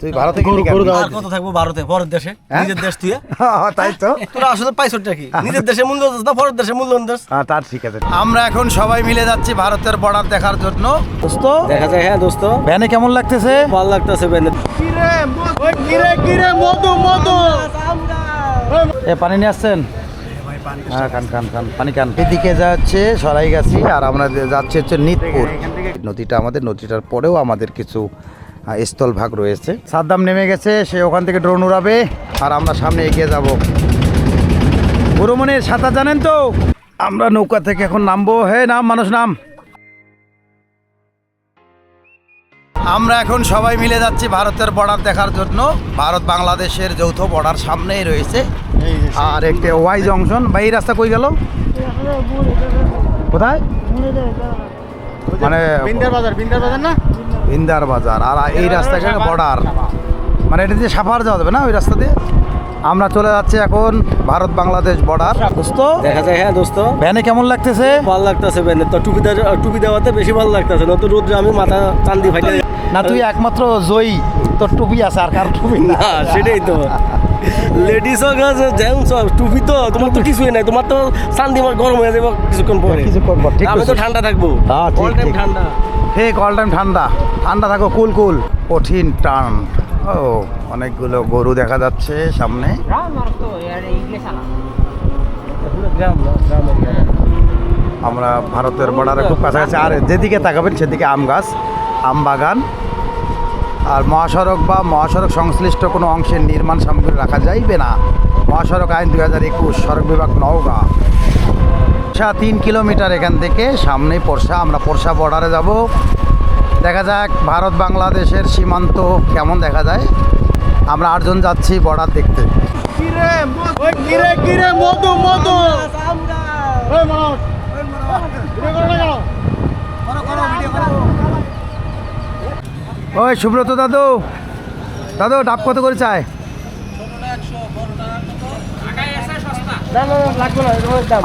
তুই ভারতে গেলি কেন? আর কত থাকব ভারতে? পরের দেশে? হ্যাঁ? নিজের দেশ তুই তাই তো। তোরা আসলে পাইছটা কি? নিজের দেশে মূল্য না পরের দেশে মূল্য হ্যাঁ তার ঠিক আছে। আমরা এখন সবাই মিলে যাচ্ছি ভারতের বর্ডার দেখার জন্য। দোস্ত? দেখা যায় হ্যাঁ দোস্ত। ভ্যানে কেমন লাগতেছে? ভালো লাগতেছে এ পানি নিয়ে আসছেন? হ্যাঁ খান খান খান পানি এদিকে যাচ্ছে সরাইগাছি আর আমরা যাচ্ছি হচ্ছে নিতপুর। নদীটা আমাদের নদীটার পরেও আমাদের কিছু স্থলভাগ রয়েছে। সাদ্দাম নেমে গেছে সে ওখান থেকে ড্রোন উড়াবে। আর আমরা সামনে এগিয়ে যাব। গুরুমনের সাঁতার জানেন তো? আমরা নৌকা থেকে এখন নামবো। হে নাম মানুষ নাম। আমরা এখন সবাই মিলে যাচ্ছি ভারতের বর্ডার দেখার জন্য। ভারত বাংলাদেশের যৌথ বর্ডার সামনেই রয়েছে। আর একটি ওয়াই জংশন বা এই রাস্তা কই গেল? কোথায়? মানে বিন্দার বাজার বিন্দার বাজার না? ইন্দার বাজার। আর এই রাস্তা বর্ডার মানে এটা দিয়ে সাফার যাওয়া যাবে না ওই রাস্তা দিয়ে? আমরা চলে যাচ্ছি এখন ভারত বাংলাদেশ বর্ডার দোস্ত দেখা যায় হ্যাঁ দোস্ত। ভ্যানে কেমন লাগতেছে? ভালো লাগতেছে বেনে তো টুপি টুপি দেওয়াতে বেশি ভালো লাগতেছে। নতুন রোদ্রে আমি মাথা চান্দি ফাইটে না তুই একমাত্র জয়ী। তোর টুপি আছে আর কার টুপি না। সেটাই তো। লেডিস হোক জেন্টস হোক টুপি তো তোমার তো কিছুই নাই। তোমার তো চান্দি আমার গরম হয়ে যাবে কিছুক্ষণ পরে। কিছুক্ষণ পর, ঠিক আমি তো ঠান্ডা থাকব। হ্যাঁ, ঠিক। ঠান্ডা। ঠিক অল টাইম ঠান্ডা ঠান্ডা থাকো, কুল কুল। কঠিন টান। ও, অনেকগুলো গরু দেখা যাচ্ছে সামনে। আমরা ভারতের বর্ডারে খুব কাছাকাছি। আর যেদিকে তাকাবেন, সেদিকে আম গাছ, আম বাগান। আর মহাসড়ক বা মহাসড়ক সংশ্লিষ্ট কোনো অংশের নির্মাণ সামগ্রী রাখা যাইবে না। মহাসড়ক আইন দুই হাজার একুশ, সড়ক বিভাগ নওগাঁ। পরশা তিন কিলোমিটার এখান থেকে সামনে পরশা আমরা পরশা বর্ডারে যাব। দেখা যাক ভারত বাংলাদেশের সীমান্ত কেমন দেখা যায়। আমরা আটজন যাচ্ছি বর্ডার দেখতে? ওই সুব্রত দাদু দাদু ডাব কত করে চায়?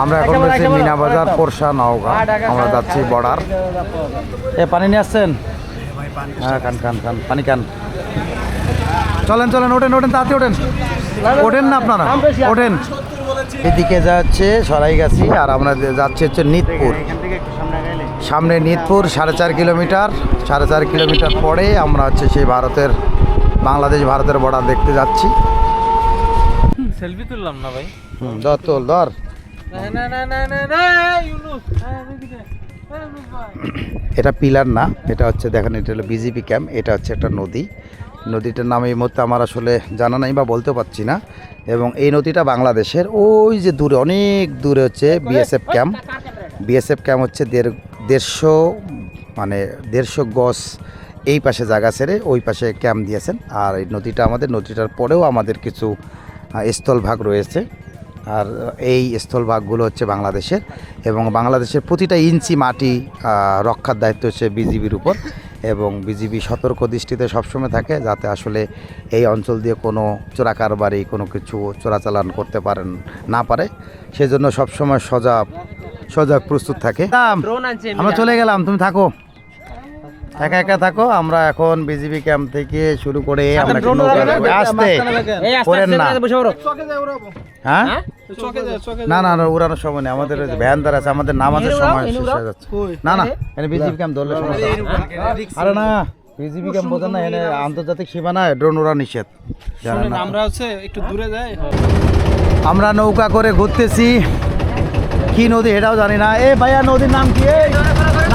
আমরা এখন রয়েছি মিনা বাজার পোরশা নওগাঁ। আমরা যাচ্ছি বর্ডার। এ পানি নিয়ে আসছেন? হ্যাঁ খান খান খান। পানি খান। চলেন চলেন ওঠেন ওঠেন তাড়াতাড়ি ওঠেন। ওঠেন না আপনারা? ওঠেন। এদিকে যাচ্ছে সরাইগাছি আর আমরা যাচ্ছি হচ্ছে নিতপুর। সামনে নিতপুর সাড়ে চার কিলোমিটার। সাড়ে চার কিলোমিটার পরে আমরা হচ্ছে সেই ভারতের বাংলাদেশ ভারতের বর্ডার দেখতে যাচ্ছি। সেলফি তুললাম না ভাই? হুম, ধর তোল, ধর। এটা পিলার না, এটা হচ্ছে দেখেন, এটা হলো বিজেপি ক্যাম্প, এটা হচ্ছে একটা নদী। নদীটার নাম এই মুহূর্তে আমার আসলে জানা নাই বা বলতে পারছি না। এবং এই নদীটা বাংলাদেশের ওই যে দূরে, অনেক দূরে হচ্ছে বিএসএফ ক্যাম্প। বিএসএফ ক্যাম্প হচ্ছে দেড়, দেড়শো মানে দেড়শো গজ এই পাশে জায়গা ছেড়ে ওই পাশে ক্যাম্প দিয়েছেন। আর এই নদীটা আমাদের, নদীটার পরেও আমাদের কিছু স্থলভাগ রয়েছে। আর এই স্থলভাগগুলো হচ্ছে বাংলাদেশের এবং বাংলাদেশের প্রতিটা ইঞ্চি মাটি রক্ষার দায়িত্ব হচ্ছে বিজিবির উপর এবং বিজিবি সতর্ক দৃষ্টিতে সবসময় থাকে যাতে আসলে এই অঞ্চল দিয়ে কোনো চোরা চোরাকারবারি কোনো কিছু চোরাচালান করতে পারেন না পারে। সেজন্য সবসময় সজাগ সজাগ প্রস্তুত থাকে। আমরা চলে গেলাম তুমি থাকো। একা একা থাকো আমরা এখন বিজিবি ক্যাম্প থেকে শুরু করে আমরা নৌকা করব। আসতে করেন না। হ্যাঁ? চকে না না না উড়ানোর সময় নেই। আমাদের ভ্যান দ্বারা আছে আমাদের নামাজের সময় শেষ হয়ে যাচ্ছে। না না বিজিবি ক্যাম্প ধরলে সমস্যা আরে না বিজিবি ক্যাম্প বোঝেন না এখানে আন্তর্জাতিক সীমানায় ড্রোন উড়া নিষেধ। জানেন আমরা হচ্ছে একটু দূরে যাই। আমরা নৌকা করে ঘুরতেছি। কি নদী এটাও জানি না। এ ভাইয়া নদীর নাম কি?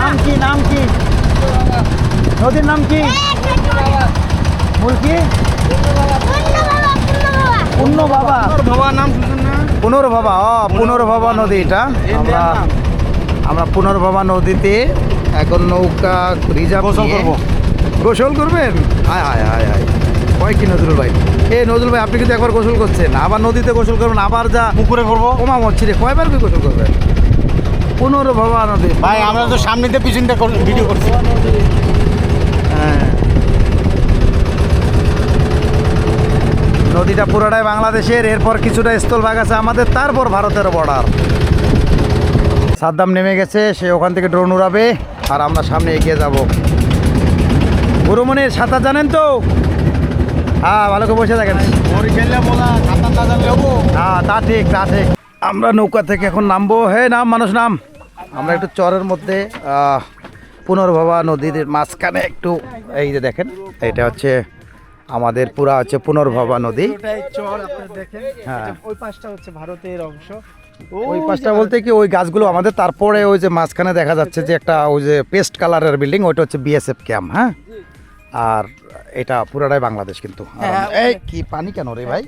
নাম কি নাম কি? নদীর নাম কি? মূল কি? পূর্ণ বাবা। বাবার নাম শুনছেন না পুনর্ভবা ও পুনর্ভবা নদী এটা আমরা আমরা পুনর্ভবা নদীতে এখন নৌকা রিজার্ভ গোসল করব। গোসল করবেন? হায় হায় হায় হায়। কয় কি নজরুল ভাই? এ নজরুল ভাই আপনি কিন্তু একবার গোসল করছেন। আবার নদীতে গোসল করবেন আবার যা পুকুরে করব। ওমা মচ্ছি রে কয়বার কি গোসল করবেন? পুনর্ভবা নদী ভাই আমরা তো সামনেতে পিছনটা ভিডিও করছি। হ্যাঁ। নদীটা পুরোটাই বাংলাদেশের এরপর কিছুটা স্থলভাগ আছে আমাদের তারপর ভারতের বর্ডার সাদ্দাম নেমে গেছে সে ওখান থেকে ড্রোন উড়াবে আর আমরা সামনে এগিয়ে যাব। গুরুমনের সাঁতার জানেন তো? হ্যাঁ ভালো করে বসে থাকেন। হ্যাঁ তা ঠিক তা ঠিক। আমরা নৌকা থেকে এখন নামবো। হে নাম মানুষ নাম। আমরা একটু চরের মধ্যে আহ, পুনর্ভবা নদীর মাঝখানে একটু এই যে দেখেন এটা হচ্ছে আমাদের পুরা হচ্ছে পুনর্ভবা নদী। ওটাই চর আপনারা দেখেন। হ্যাঁ। ওই পাশটা হচ্ছে ভারতের অংশ। ওই পাশটা বলতে কি ওই গাছগুলো আমাদের তারপরে ওই যে মাঝখানে দেখা যাচ্ছে যে একটা ওই যে পেস্ট কালারের বিল্ডিং ওইটা হচ্ছে বিএসএফ ক্যাম্প হ্যাঁ? আর এটা পুরাটাই বাংলাদেশ কিন্তু। হ্যাঁ, এই কি পানি কেন রে ভাই?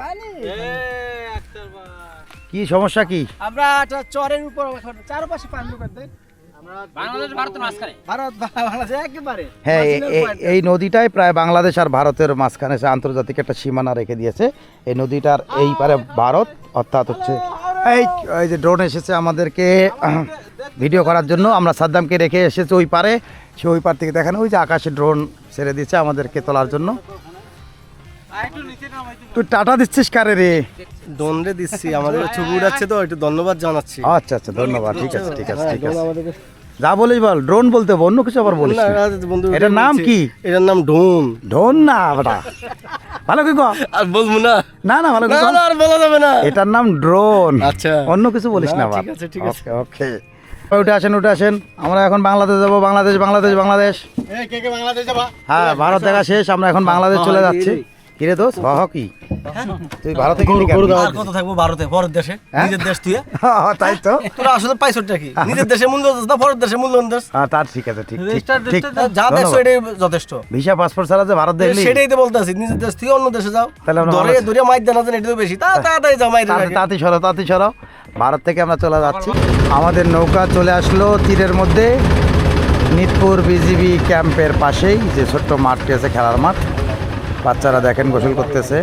কি সমস্যা কি? আমরা চরের উপর চারপাশে পানি হ্যাঁ। এই নদীটাই প্রায় বাংলাদেশ আর ভারতের মাঝখানে সে আন্তর্জাতিক একটা সীমানা রেখে দিয়েছে। এই নদীটার এই পারে ভারত অর্থাৎ হচ্ছে এই এই যে ড্রোন এসেছে আমাদেরকে ভিডিও করার জন্য। আমরা সাদ্দামকে রেখে এসেছি ওই পারে। সে ওই পার থেকে দেখেন ওই যে আকাশে ড্রোন ছেড়ে দিয়েছে আমাদেরকে তোলার জন্য। তুই টাটা দিচ্ছিস কারে রে? দণ্ডে দিচ্ছি আমাদের ছবি উঠাচ্ছে তো একটু ধন্যবাদ জানাচ্ছি। আচ্ছা আচ্ছা ধন্যবাদ ঠিক আছে ঠিক আছে হ্যাঁ, ঠিক আছে। যা বলিস বল ড্রোন বলতে হবে, অন্য কিছু আবার বলিস না, না। না, বন্ধু এটার নাম কি? এটার নাম ডোন ড্রোন না বেটা ভালো কি। আর বলব না? না না ভালো কি। না আর বলা যাবে না। এটার নাম ড্রোন। আচ্ছা। অন্য কিছু বলিস না, না ঠিক আছে, ঠিক আছে। ওকে ওকে। উঠে আসেন উঠে আসেন। আমরা এখন বাংলাদেশ যাব বাংলাদেশ বাংলাদেশ বাংলাদেশ। হ্যাঁ ভারত দেখা শেষ আমরা এখন বাংলাদেশ চলে যাচ্ছি। কিরে দোষ হ কি? তুই ভারতে গেলি আর কত থাকব? ভারতে পরের দেশে। হ্যাঁ? নিজের দেশ তুই হ্যাঁ, তাই তো। তোরা আসলে পাইছটা কি? নিজের দেশে মূল্য না পরের দেশে মূল্য দিস। হ্যাঁ তার ঠিক আছে ঠিক ঠিক যা দেখছ এটাই যথেষ্ট। ভিসা পাসপোর্ট ছাড়া যে ভারত দেখলি। সেটাই তো বলতেছি নিজের দেশ থেকে অন্য দেশে যাও। তাহলে ধরে ধরে মাইর দেনা এটা তো বেশি। তা তাড়াতাড়ি যাও মাইরে সরো তাতে সরো। ভারত থেকে আমরা চলে যাচ্ছি। আমাদের নৌকা চলে আসলো তীরের মধ্যে। নিতপুর বিজিবি ক্যাম্পের পাশেই যে ছোট্ট মাঠটি আছে খেলার মাঠ। বাচ্চারা দেখেন গোসল করতেছে।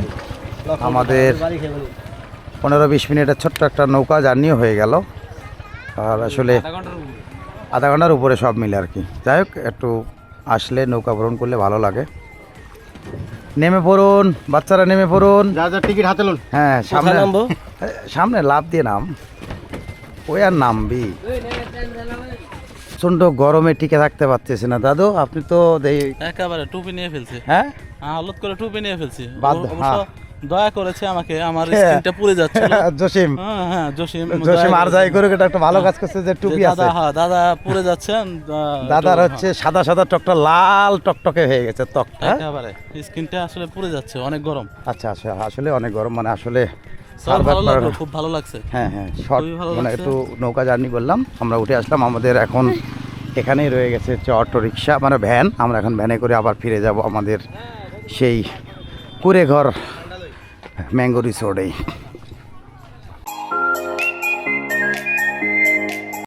আমাদের পনেরো বিশ মিনিটের ছোট্ট একটা নৌকা জার্নিও হয়ে গেল। আর আসলে আধা ঘণ্টার উপরে সব মিলে আর কি। যাই হোক একটু আসলে নৌকা ভ্রমণ করলে ভালো লাগে। নেমে পড়ুন বাচ্চারা নেমে পড়ুন। যা যা টিকিট হাতে লোন। হ্যাঁ সামনে। নামবো? সামনে লাভ দিয়ে নাম। ওই আর নামবি। প্রচণ্ড গরমে টিকে থাকতে পারতেছে না। দাদু আপনি তো একেবারে টুপি নিয়ে ফেলছি। হ্যাঁ? হ্যাঁ হলুদ করে টুপি নিয়ে ফেলছি। হ্যাঁ। দয়া করেছে আমাকে আমার হ্যাঁ। স্কিনটা পুড়ে যাচ্ছে জসিম। হ্যাঁ হ্যাঁ জসিম জসিম আর যাই করে এটা একটা ভালো কাজ করছে যে টুপি আছে। দাদা হ্যাঁ দাদা পুড়ে যাচ্ছেন দাদার হচ্ছে সাদা সাদা টকটা লাল টকটকে হয়ে গেছে ত্বকটা হ্যাঁ, একেবারে। স্কিনটা আসলে পুড়ে যাচ্ছে অনেক গরম। আচ্ছা আচ্ছা আসলে অনেক গরম মানে আসলে ভালো লাগল খুব ভালো লাগছে। হ্যাঁ হ্যাঁ শর্ট ভালো মানে একটু নৌকা জার্নি করলাম। আমরা উঠে আসলাম আমাদের এখন এখানেই রয়ে গেছে হচ্ছে অটো রিক্সা মানে ভ্যান আমরা এখন ভ্যানে করে আবার ফিরে যাব আমাদের সেই কুড়ে ঘর ম্যাঙ্গো রিসোর্টেই